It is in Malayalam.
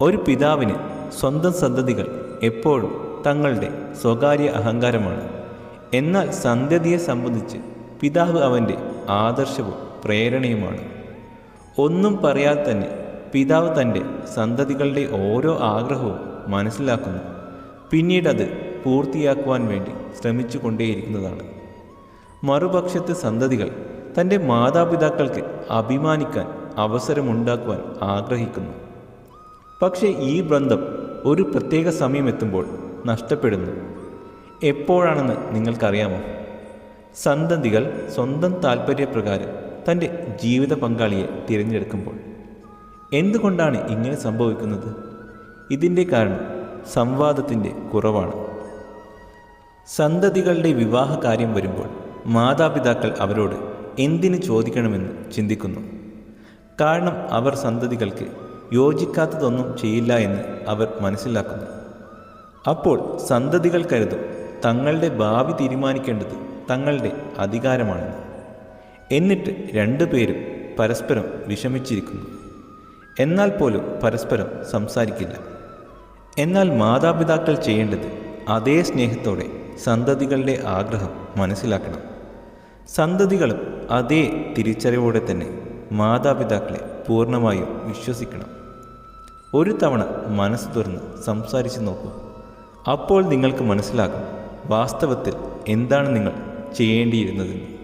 ഒരു പിതാവിന് സ്വന്തം സന്തതികൾ എപ്പോഴും തങ്ങളുടെ സ്വകാര്യ അഹങ്കാരമാണ്. എന്നാൽ സന്തതിയെ സംബന്ധിച്ച് പിതാവ് അവന്റെ ആദർശവും പ്രേരണയുമാണ്. ഒന്നും പറയാതെ തന്നെ പിതാവ് തന്റെ സന്തതികളുടെ ഓരോ ആഗ്രഹവും മനസ്സിലാക്കുന്നു. പിന്നീടത് പൂർത്തിയാക്കുവാൻ വേണ്ടി ശ്രമിച്ചു കൊണ്ടേയിരിക്കുന്നതാണ് മറുപക്ഷത്ത് സന്തതികൾ തന്റെ മാതാപിതാക്കൾക്ക് അഭിമാനിക്കാൻ അവസരമുണ്ടാക്കുവാൻ ആഗ്രഹിക്കുന്നു. പക്ഷേ ഈ ബന്ധം ഒരു പ്രത്യേക സമയമെത്തുമ്പോൾ നഷ്ടപ്പെടുന്നു. എപ്പോഴാണെന്ന് നിങ്ങൾക്കറിയാമോ? സന്തതികൾ സ്വന്തം താല്പര്യപ്രകാരം തന്റെ ജീവിത പങ്കാളിയെ തിരഞ്ഞെടുക്കുമ്പോൾ. എന്തുകൊണ്ടാണ് ഇങ്ങനെ സംഭവിക്കുന്നത്? ഇതിന്റെ കാരണം സംവാദത്തിന്റെ കുറവാണ്. സന്തതികളുടെ വിവാഹ കാര്യം വരുമ്പോൾ മാതാപിതാക്കൾ അവരോട് എന്തിനു ചോദിക്കണമെന്ന് ചിന്തിക്കുന്നു. കാരണം അവർ സന്തതികൾക്ക് യോജിക്കാത്തതൊന്നും ചെയ്യില്ല എന്ന് അവർ മനസ്സിലാക്കുന്നു. അപ്പോൾ സന്തതികൾ കരുതും തങ്ങളുടെ ഭാവി തീരുമാനിക്കേണ്ടത് തങ്ങളുടെ അധികാരമാണെന്ന്. എന്നിട്ട് രണ്ടുപേരും പരസ്പരം വിഷമിച്ചിരിക്കുന്നു. എന്നാൽ പോലും പരസ്പരം സംസാരിക്കില്ല. എന്നാൽ മാതാപിതാക്കൾ ചെയ്യേണ്ടത് അതേ സ്നേഹത്തോടെ സന്തതികളുടെ ആഗ്രഹം മനസ്സിലാക്കണം. സന്തതികളും അതേ തിരിച്ചറിവോടെ തന്നെ മാതാപിതാക്കളെ പൂർണമായും വിശ്വസിക്കണം. ഒരു തവണ മനസ്സ് തുറന്ന് സംസാരിച്ച് നോക്കൂ. അപ്പോൾ നിങ്ങൾക്ക് മനസ്സിലാകും വാസ്തവത്തിൽ എന്താണ് നിങ്ങൾ ചെയ്യേണ്ടിയിരുന്നതെന്ന്.